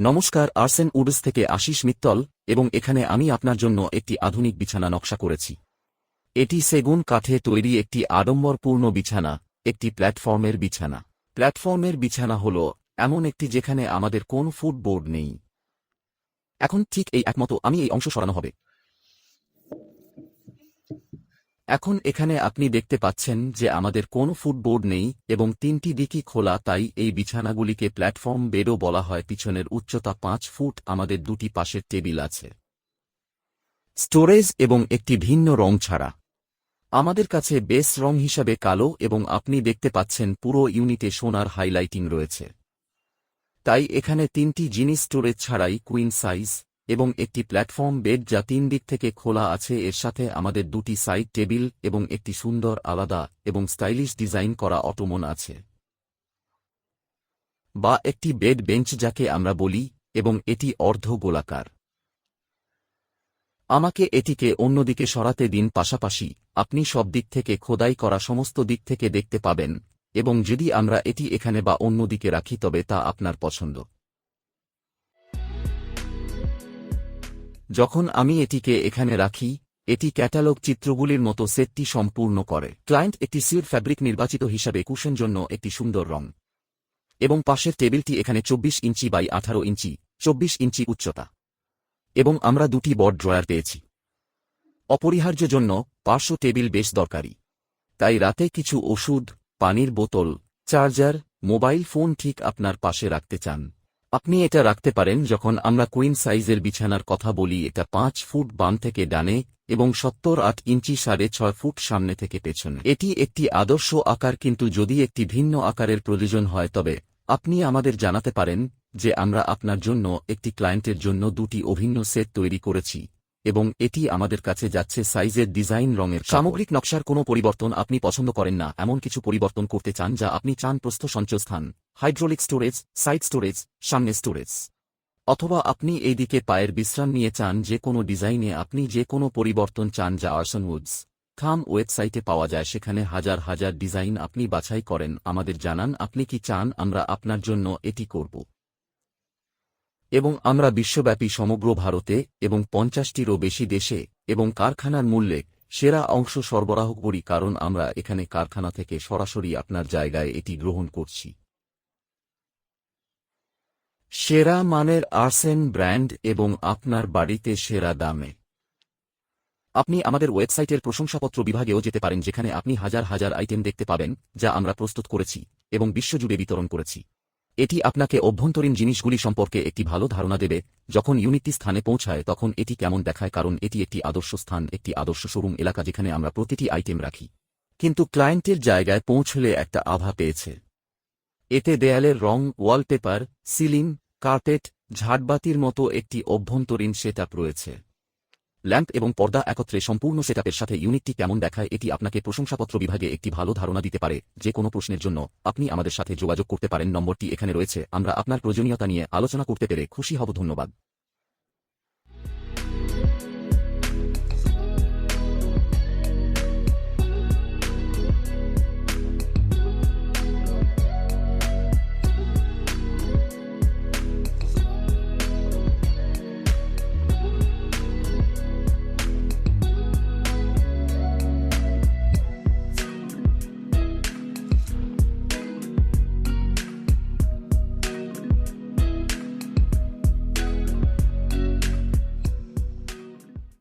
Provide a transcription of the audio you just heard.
নমস্কার, আর্সেন উডস থেকে আশিস মিত্তল, এবং এখানে আমি আপনার জন্য একটি আধুনিক বিছানা নকশা করেছি। এটি সেগুন কাঠে তৈরি একটি আড়ম্বরপূর্ণ বিছানা, একটি প্ল্যাটফর্মের বিছানা। প্ল্যাটফর্মের বিছানা হল এমন একটি যেখানে আমাদের কোন ফুটবোর্ড নেই। এখন ঠিক এই একমতো, আমি এই অংশ সরানো হবে। এখন এখানে আপনি দেখতে পাচ্ছেন যে আমাদের কোনো ফুটবোর্ড নেই এবং তিনটি দিকই খোলা, তাই এই বিছানাগুলিকে প্ল্যাটফর্ম বেডও বলা হয়। পিছনের উচ্চতা পাঁচ ফুট, আমাদের দুটি পাশের টেবিল আছে। স্টোরেজ এবং একটি ভিন্ন রং ছাড়া। আমাদের কাছে বেস রং হিসাবে কালো এবং আপনি দেখতে পাচ্ছেন পুরো ইউনিটে সোনার হাইলাইটিং রয়েছে। তাই এখানে তিনটি জিনিস স্টোরেজ ছাড়াই কুইন সাইজ এবং একটি প্ল্যাটফর্ম বেড যা তিন দিক থেকে খোলা আছে। এর সাথে আমাদের দুটি সাইড টেবিল এবং একটি সুন্দর আলাদা এবং স্টাইলিশ ডিজাইন করা অটোমন আছে। বা একটি বেড বেঞ্চ যাকে আমরা বলি, এবং এটি অর্ধ গোলাকার আমাকে এটিকে অন্যদিকে সরাতে দিন, পাশাপাশি আপনি সব দিক থেকে খোদাই করা সমস্ত দিক থেকে দেখতে পাবেন, এবং যদি আমরা এটি এখানে বা অন্যদিকে রাখি তবে তা আপনার পছন্দ। যখন আমি এটিকে এখানে রাখি, এটি ক্যাটালগ চিত্রগুলির মতো সেটটি সম্পূর্ণ করে। ক্লায়েন্ট একটি সিউড ফ্যাব্রিক নির্বাচিত হিসাবে কুশন জন্য একটি সুন্দর রং। এবং পাশের টেবিলটি এখানে চব্বিশ ইঞ্চি বাই আঠারো ইঞ্চি, চব্বিশ ইঞ্চি উচ্চতা। এবং আমরা দুটি বড ড্রয়ার পেয়েছি। অপরিহার্য জন্য পার্শ্ব টেবিল বেশ দরকারি। তাই রাতে কিছু ওষুধ, পানির বোতল, চার্জার, মোবাইল ফোন ঠিক আপনার পাশে রাখতে চান। আপনি এটা রাখতে পারেন যখন আমরা কুইন সাইজের বিছানার কথা বলি, এটা পাঁচ ফুট বাম থেকে ডানে এবং সত্তর আট ইঞ্চি সাড়ে ছয় ফুট সামনে থেকে পেছনে। এটি একটি আদর্শ আকার, কিন্তু যদি একটি ভিন্ন আকারের প্রয়োজন হয়, তবে আপনি আমাদের জানাতে পারেন যে আমরা আপনার জন্য, একটি ক্লায়েন্টের জন্য দুটি অভিন্ন সেট তৈরি করেছি। এবং এটি আমাদের কাছে যাচ্ছে সাইজের ডিজাইন রঙের সামগ্রিক নকশার কোনো পরিবর্তন আপনি পছন্দ করেন না, এমন কিছু পরিবর্তন করতে চান যা আপনি চান প্রস্থ সঞ্চয়স্থান হাইড্রোলিক স্টোরেজ, সাইড স্টোরেজ, সামনে স্টোরেজ। অথবা আপনি এই দিকে পায়ের বিশ্রাম নিয়ে চান যে কোনো ডিজাইনে আপনি যে কোনো পরিবর্তন চান যা আর্সন উডস থাম ওয়েবসাইটে পাওয়া যায়, সেখানে হাজার হাজার ডিজাইন আপনি বাছাই করেন। আমাদের জানান আপনি কি চান, আমরা আপনার জন্য এটি করব। এবং আমরা বিশ্বব্যাপী সমগ্র ভারতে এবং পঞ্চাশটিরও বেশি দেশে এবং কারখানার মূল্যে সেরা অংশ সরবরাহ করি কারণ আমরা এখানে কারখানা থেকে সরাসরি আপনার জায়গায় এটি গ্রহণ করছি। সেরা মানের আর্সেন ব্র্যান্ড এবং আপনার বাড়িতে সেরা দামে। আপনি আমাদের ওয়েবসাইটের প্রশংসাপত্র বিভাগেও যেতে পারেন যেখানে আপনি হাজার হাজার আইটেম দেখতে পাবেন যা আমরা প্রস্তুত করেছি এবং বিশ্বজুড়ে বিতরণ করেছি। এটি আপনাকে অভ্যন্তরীণ জিনিসগুলি সম্পর্কে একটি ভালো ধারণা দেবে। যখন ইউনিটটি স্থানে পৌঁছায়, তখন এটি কেমন দেখায়, কারণ এটি একটি আদর্শ স্থান, একটি আদর্শ শোরুম এলাকা যেখানে আমরা প্রতিটি আইটেম রাখি। কিন্তু ক্লায়েন্টের জায়গায় পৌঁছলে একটা আভা পেয়েছে। এতে দেয়ালের রং, ওয়ালপেপার, সিলিং, কার্পেট, ঝাড়বাতির মতো একটি অভ্যন্তরীণ সেটআপ রয়েছে। ল্যাম্প এবং পর্দা একত্রে সম্পূর্ণ সেটআপের সাথে ইউনিটটি কেমন দেখায় এটি আপনাকে প্রশংসাপত্র বিভাগে একটি ভালো ধারণা দিতে পারে। যে কোনো প্রশ্নের জন্য আপনি আমাদের সাথে যোগাযোগ করতে পারেন। নম্বরটি এখানে রয়েছে। আমরা আপনার প্রয়োজনীয়তা নিয়ে আলোচনা করতে পেরে খুশি হব। ধন্যবাদ।